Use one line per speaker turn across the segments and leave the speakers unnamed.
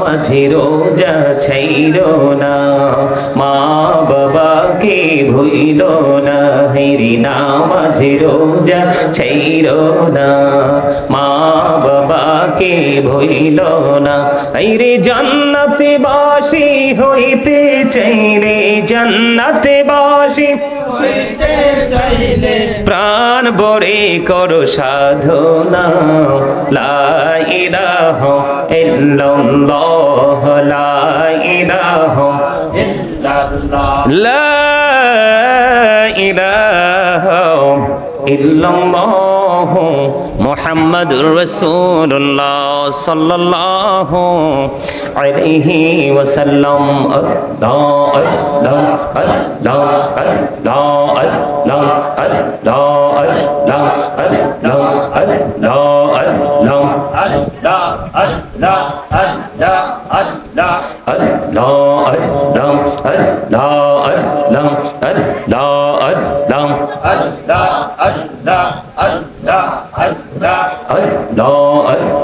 মাঝে রোজা ছাইর না। মা বাবাকে ভুইল না। হেরি মাঝে রোজা ছাইর না। মা বাবাকে ভুইল না। রে জান্নাতে বাসি হইতে চাইরে জান্নাতে বাসি প্রাণ বরে করো সাধনা। লা ইল্লাল্লাহ। লা ইলাহা ইল্লাল্লাহ মুহাম্মাদুর রাসূলুল্লাহ সাল্লাল্লাহু আলাইহি ওয়াসাল্লাম আল্লাহ আল্লাহ আল্লাহ আল্লাহ আল্লাহ আল্লাহ আল্লাহ আল্লাহ আল্লাহ আল্লাহ আল্লাহ আল্লাহ আল্লাহ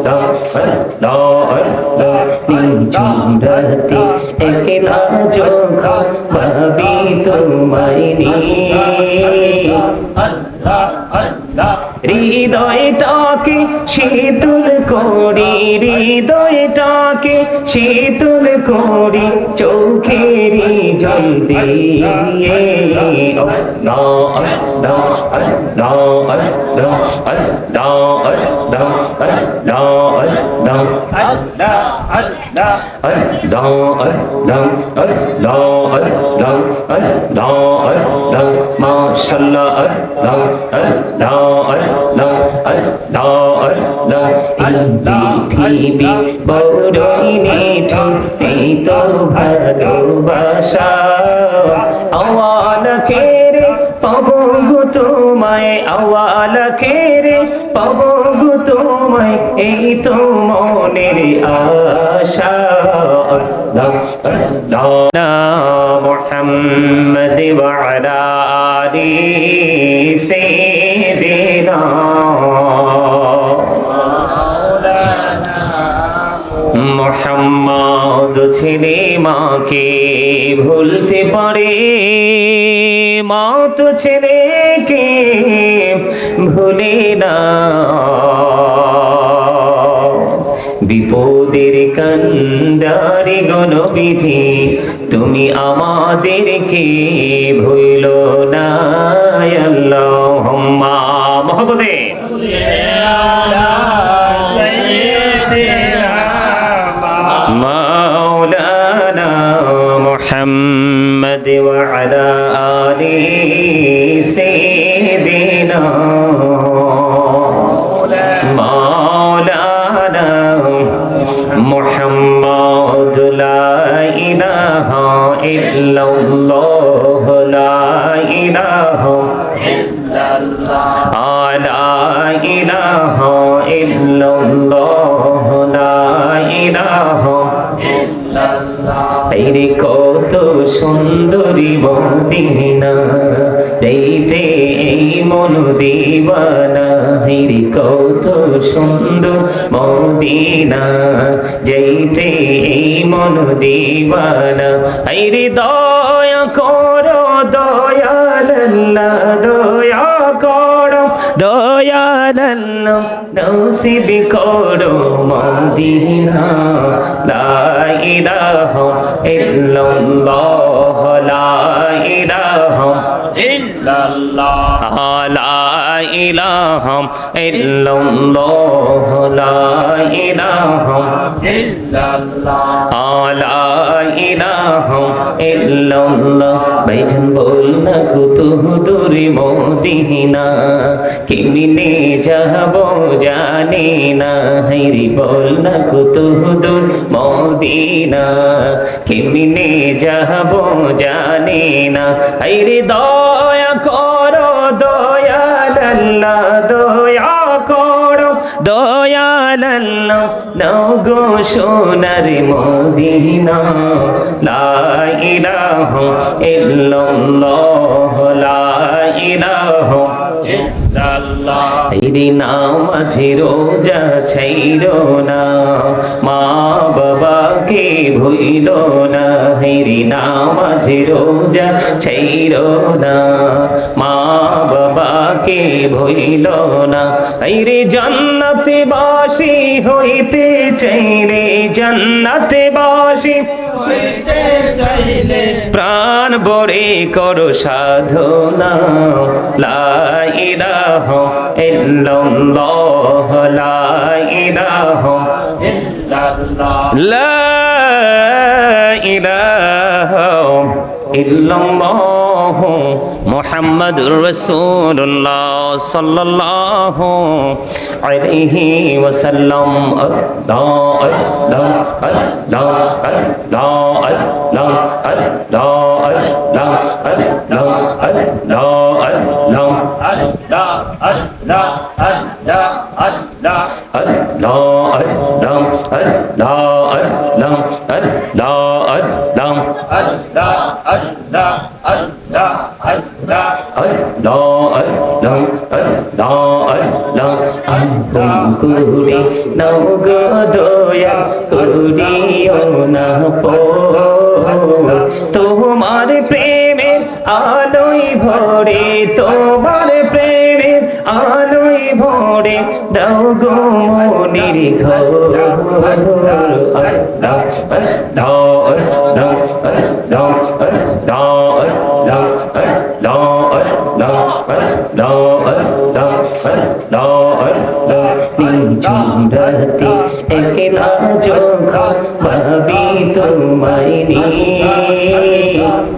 রাতে একলা যখন ভাবি তোমায় হৃদয়টাকে শীতল করি হৃদয়টাকে শীতল করি চোখেরি জল দিয়ে। পৃথিবী বড়ই মিঠো এই তো ভালোবাসা আমাকে তোমায় আওয়াল খেরে পাবো গো তোমায় এই তো মনের আশা। আল্লাহ আল্লাহ মোহাম্মদ ছেলে মাকে ভুলতে পারে। মা তো ছেলেকে ভুলে না। বিপদের কান্দারি গণবিজি তুমি আমাদেরকে ভুইল না। আল্লাহ মহব্বতে মাওলানা মোহাম্মদ লা ইলাহা ইল্লাল্লাহ, লা ইলাহা ইল্লাল্লাহ আলা ইলাহা ইল্লাল্লাহ, লা ইলাহা ইল্লাল্লাহ এই কত সুন্দরী মদিনা এইতে মন দিবানা রে কত সুন্দর মদিনা। যাইতে এই মন দিবানা রে দয়া করো দয়াল্লাহ দয়া করো দয়াল্লাহ নসিব করো মদিনা। লা ইলাহা ইল্লাল্লাহ। ভাইজান বল না কত দূরে মদিনা কেমনে যাব জানি না। হাইরি বল না কত দূর মদিনা কেমনে যাব জানি না। হাইরে দয়া করো দয়াল আল্লাহ নাও গো সোনার মদিনা। লা ইলাহা ইল্লাল্লাহ লা ইলাহা
ইল্লাল্লাহ।
ইদি নামাঝে রোজা ছাইর না। মা বাবাকে ভুইল না হেরি নামাঝে রোজা ছাইর না। মা বাবাকে ভুইল না রে জান্নাতে বাসি হইতে চাইরে জান্নাতে বাসি।
হইতে চাইলে
প্রাণ বরে করো সাধনা। লা ইলাহা ইল্লাল্লাহ লা ইলাহা
ইল্লাল্লাহ
লা ইলাহা ইল্লাল্লাহ মুহাম্মাদুর আল্লাহ আল্লাহ আল্লাহ আল্লাহ আল্লাহ আল্লাহ আল্লাহ কুড়ি নৌগ দয়া কুড়িও না পো তোমার প্রেমের আলোই ভরে তোমার দাও গো মনির ঘর রাতে একলা যখন ভাবি তোমায় নিয়ে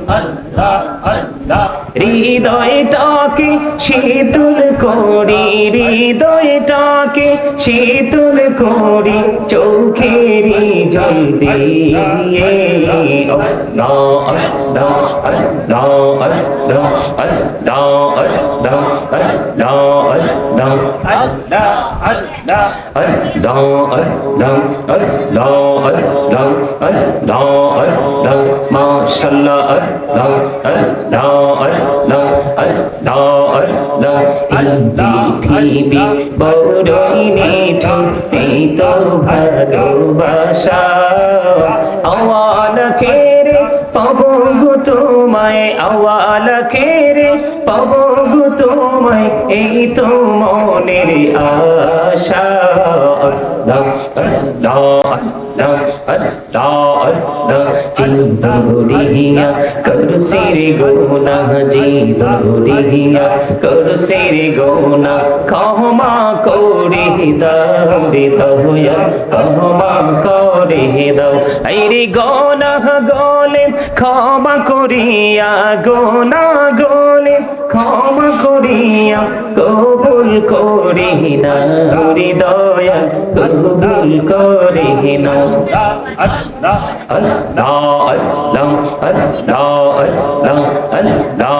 আল্লাহ আল্লাহ
হৃদয়টাকে শীতল করি হৃদয়টাকে শীতল করি চোখেরই জল দিয়ে। আল্লাহ পৃথিবী বড়ই মিঠুর এই তো ভালোবাসা আওয়ালকে রে পাবো গো তোমায় আওয়ালকে রে পাবো গো এই তো মনের আশা আল্লাহ আল্লাহ আল্লাহ আল্লাহ আল্লাহ জিন্দগিয়া করু সিরে গোনা জিন্দগিয়া করু সিরে গোনা ক্ষমা করে দাও রে দয়া ক্ষমা করে দাও এই রে গোনা গলে ক্ষমা করিয়া গোনা ক্ষমা করিয়া কবুল করি না রে দয়া কবুল করে না
আল্লাহ
আল্লাহ আল্লাহ আল্লাহ আল্লাহ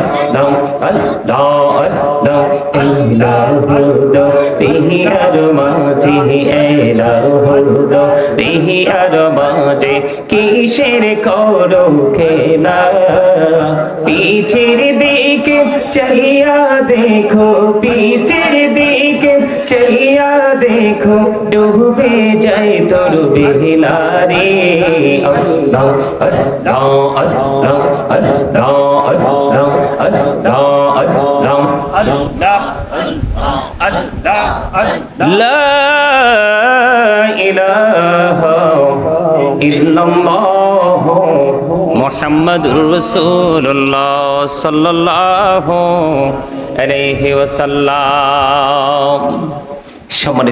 আল্লাহ আল্লাহ আল্লাহ ইলাহুদ বিহি আর মাঝে এলাহুদ বিহি আর মাঝে কিসের করো খেলা পিছের দিকে চলিয়া দেখো পিছের দিকে চলিয়া দেখো ডুবে যায় তোর বেহলা রে আল্লাহ আল্লাহ আল্লাহ আল্লাহ আল্লাহ আল্লাহ আল্লাহ
আল্লাহ আল্লাহ আল্লাহ
লা ইলাহা ইল্লাল্লাহ মুহাম্মাদুর রাসূলুল্লাহ সাল্লাল্লাহু সম্মানিত